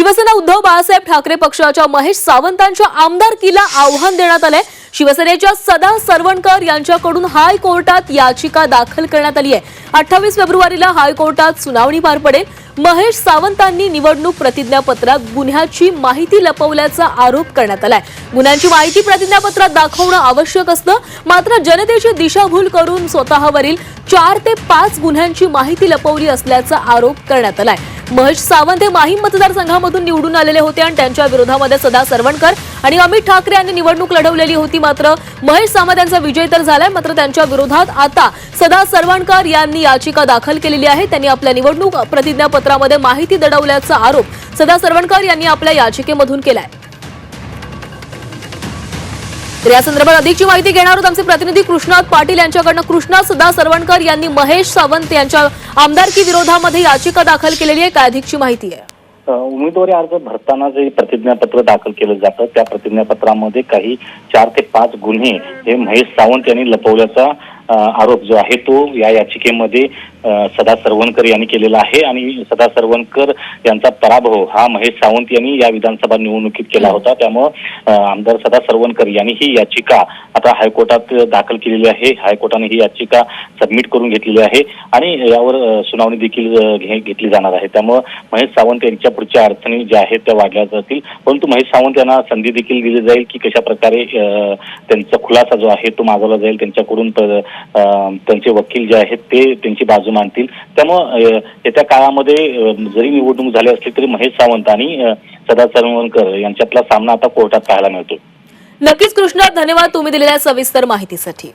शिवसेना उद्धव बाळासाहेब ठाकरे पक्षाच्या महेश सावंतांच्या आमदारकीला आव्हान देण्यात आलंय. शिवसेनेच्या सदा सरवणकर यांच्याकडून हायकोर्टात याचिका दाखल करण्यात आली आहे. अठ्ठावीस फेब्रुवारीला हायकोर्टात सुनावणी पार पडेल. महेश सावंतांनी निवडणूक प्रतिज्ञापत्रात गुन्ह्याची माहिती लपवल्याचा आरोप करण्यात आलाय. गुन्ह्यांची माहिती प्रतिज्ञापत्रात दाखवणं आवश्यक असतं. मात्र जनतेची दिशाभूल करून स्वतःवरील चार ते पाच गुन्ह्यांची माहिती लपवली असल्याचा आरोप करण्यात आलाय. महेश सावंत हे माहीम मतदारसंघामधून निवडून आलेले होते आणि त्यांच्या विरोधामध्ये सदा सरवणकर आणि अमित ठाकरे यांनी निवडणूक लढवलेली होती. मात्र महेश सावंत यांचा विजय तर झालाय मात्र त्यांच्या विरोधात आता सदा सरवणकर यांनी याचिका दाखल केलेली आहे. त्यांनी आपल्या निवडणूक प्रतिज्ञापत्रामध्ये माहिती दडवल्याचा आरोप सदा सरवणकर यांनी आपल्या याचिकेमधून केलाय. तर या संदर्भात अधिकची माहिती घेणार आहोत आमचे प्रतिनिधी कृष्णात पाटील यांच्याकडनं. कृष्णा सदा सरवणकर यांनी महेश सावंत यांच्या आमदारकी विरोधामध्ये याचिका दाखल केलेली आहे. काय अधिकची माहिती आहे? उमेदवारी अर्ज भरताना जे प्रतिज्ञापत्र दाखल केलं जातं त्या प्रतिज्ञापत्रामध्ये काही चार ते पाच गुन्हे हे महेश सावंत यांनी लपवल्याचा आरोप जो आहे तो या याचिकेमध्ये सदा सरवणकर यांनी केलेला आहे आणि सदा सरवणकर यांचा पराभव हा महेश सावंत यांनी या विधानसभा निवडणुकीत केला होता. त्यामुळं आमदार सदा सरवणकर यांनी ही याचिका आता हायकोर्टात दाखल केलेली आहे. हायकोर्टाने ही याचिका सबमिट करून घेतलेली आहे आणि यावर सुनावणी देखील घेतली जाणार आहे. त्यामुळं महेश सावंत यांच्या पुढच्या अडचणी ज्या आहेत त्या वाढल्या जातील. परंतु महेश सावंत यांना संधी देखील दिली जाईल की कशा प्रकारे त्यांचा खुलासा जो आहे तो मागवला जाईल त्यांच्याकडून त्यांचे वकील जे आहेत ते त्यांची बाजू मानतील त्यामुळं येत्या काळामध्ये जरी निवडणूक झाली असली तरी महेश सावंत आणि सदा सरवणकर यांच्यातला सामना आता कोर्टात पाहायला मिळतो नक्कीच कृष्णा धन्यवाद तुम्ही दिलेल्या सविस्तर माहितीसाठी.